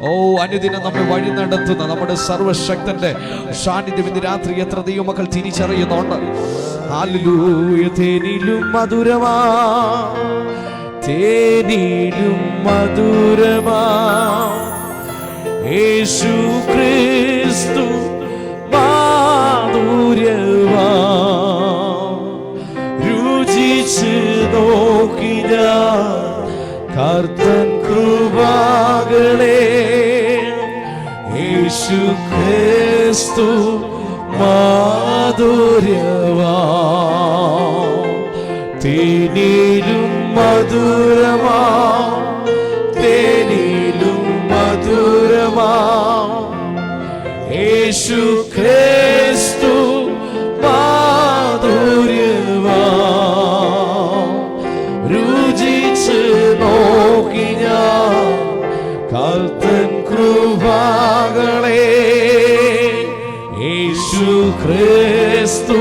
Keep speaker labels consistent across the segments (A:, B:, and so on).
A: ഓ അനുദിനം നമ്മെ വഴി നടത്തുന്ന നമ്മുടെ സർവശക്തന്റെ സാന്നിധ്യം ഇന്ന് രാത്രി എത്ര ദൈവമക്കൾ തിരിച്ചറിയുന്നുണ്ട്. തേനിലും മധുരമാ. തേനിലും മധുരമാ. യേശു ക്രിസ്തു മാധുര്യമാ. രുചിച്ച് നോക്കിയ കർത്തൻ കർത്തൻ കൃപാകളെ യേശു ക്രിസ്തു മാധുര്യവാ. തേനിലും മധുരമാ തേനിലും മധുരമാ. യേശു ക്രിസ്തു കർത്തൻ കൃപാകളെ യേശു ക്രിസ്തു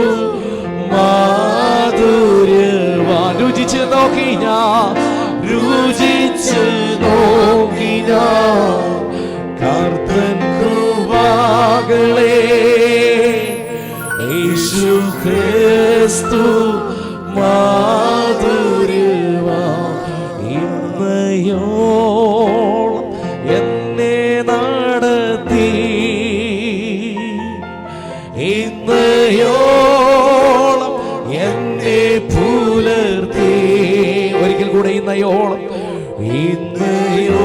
A: മാധുര്യവാ രുചിച്ച് നോക്കി ഞാൻ രുചിച്ച് നോക്കി ഞാൻ. കർത്തൻ കൃപകളെ യേശു ക്രിസ്തു ഇന്നയോളം ഇന്നയോളം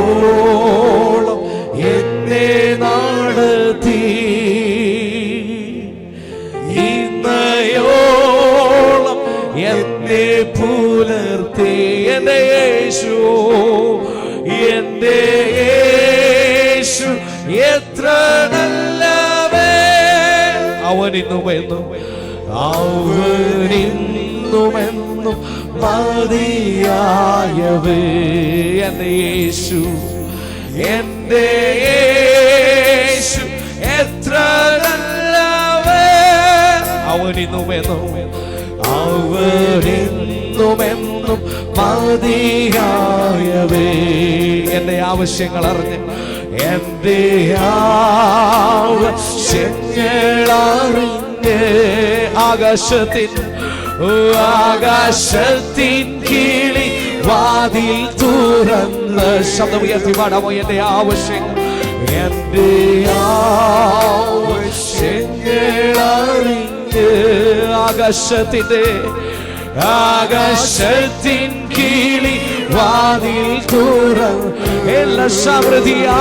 A: എന്നെ നടത്തി ഇന്നയോളം എന്നെ പുലർത്തി. എന്നെ യേശു എന്നെ യേശു എത്ര നല്ലവേ അവനിന്നുമെന്നും അവനിന്നുമെന്നും മതിയായവേ എന്റെ യേശു എന്റെ യേശു എത്ര അവനിന്നുമെന്നും അവനിന്നുമെന്നും മതിയായവേ എന്റെ ആവശ്യങ്ങൾ അറിഞ്ഞ് എന്റെ ആവശ്യങ്ങൾ അറിഞ്ഞ് ആകാശത്തിൻ ഓ, ആകാശത്തിൻ കിളി വാതിൽ തുറന്ന് ശബ്ദം ഉയർത്തി പാടാമോ എന്റെ ആവശ്യങ്ങൾ എന്റെ ആവശ്യങ്ങൾ അറിഞ്ഞ് ആകാശത്തിന്റെ ആകാശത്തിൻ കിളി വാതിൽ തുറന്ന് എല്ലാ സമൃദ്ധിയാ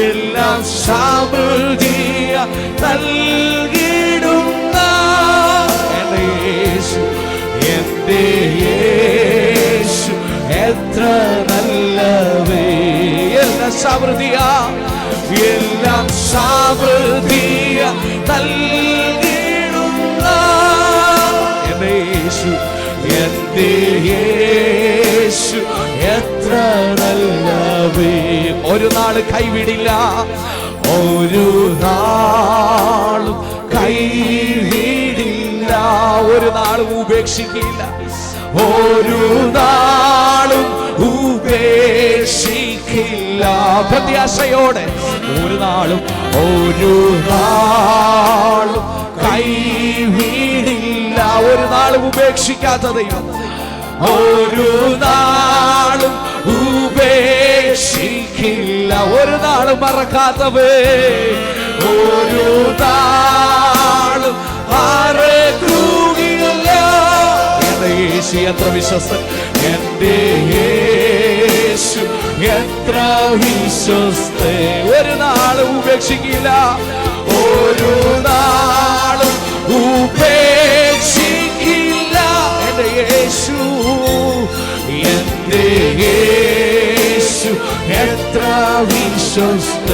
A: എല്ലാം സമൃദ്ധിയ നൽകിടുന്ന യേശു എത്ര നല്ലവേ. എല്ലാം സമൃദ്ധിയ എല്ലാം സമൃദ്ധിയ യേശു എന്റെ യേശു എത്ര നല്ലവേ. ഒരു നാൾ കൈവിടില്ല ഒരു നാളും കൈവിടില്ല. ഒരു നാളും ഉപേക്ഷിക്കില്ല ഒരു നാളും ഉപേക്ഷിക്കില്ല പ്രത്യാശയോടെ ഒരു നാളും ഒരു നാളും കൈവീടില്ല. ഒരു നാളും ഉപേക്ഷിക്കാത്ത ഒരു നാളും ഉപേക്ഷിക്കില്ല ഒരു നാളും മറക്കാത്തവേ. ഒരു നാളും മറക്കുകയില്ല എത്ര വിശ്വസ്തൻ എന്റെ യേശു എത്ര വിശ്വസ്ത ഒരു നാളും ഉപേക്ഷിക്കില്ല. ഒരു നാളും ഉപേക്ഷിക്കില്ല. എന്റെ യേശു എന്റെ യേശു എത്ര വിശ്വസ്ത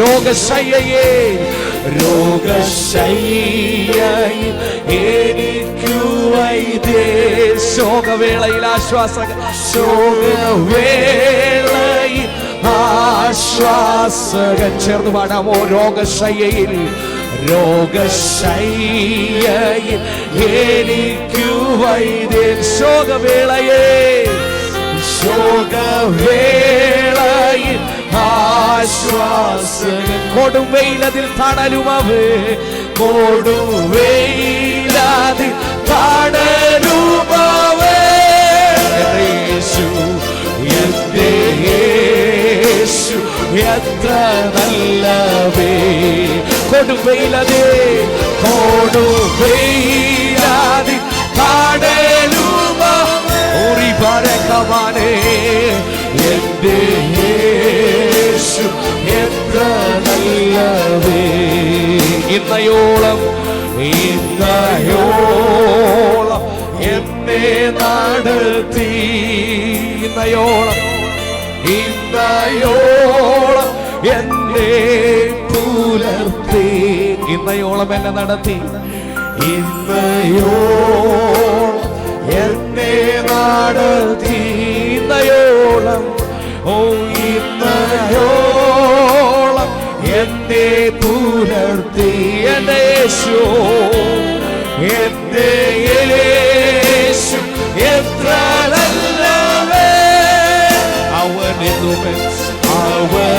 A: രോഗശയ്യയെ രോഗശയ്യയിൽ ശോകവേളയിൽ ആശ്വാസ ശോകവേളയിൽ ആശ്വാസകൻ ചേർന്ന് പാടാമോ രോഗശയ്യയിൽ രോഗശയ്യയിൽ എനിക്കു വൈദ്യൻ ശോകവേളയെ. ശോകവേളയിൽ ആശ്വാസകൻ കൊടും വെയിലതിൽ തണലുമവേ. കൊടും എത്ര നല്ലവേ. കൊടുവെയിലതേ കൊടുവയിലാതി കാടലുമ ഓറി പരക്കമാനേ എന്റെ യേശു എത്ര നല്ലവേ. ഇന്നയോളം ഇന്നയോളം. എന്നെ നടത്തി. ഇന്നയോളം ഇന്നയോളം എന്നെ പുലർത്തി. ഇന്നയോളം എന്നെ നടത്തി. ഇന്നയോളം എന്നെ നടത്തി. ഇന്നയോളം ഓ ഇന്നയോളം എന്നെ പുലർത്തി. എന്നെ യേശു എന്റെ എത്ര നല്ലവേ അവനെന്നുമേ അവൻ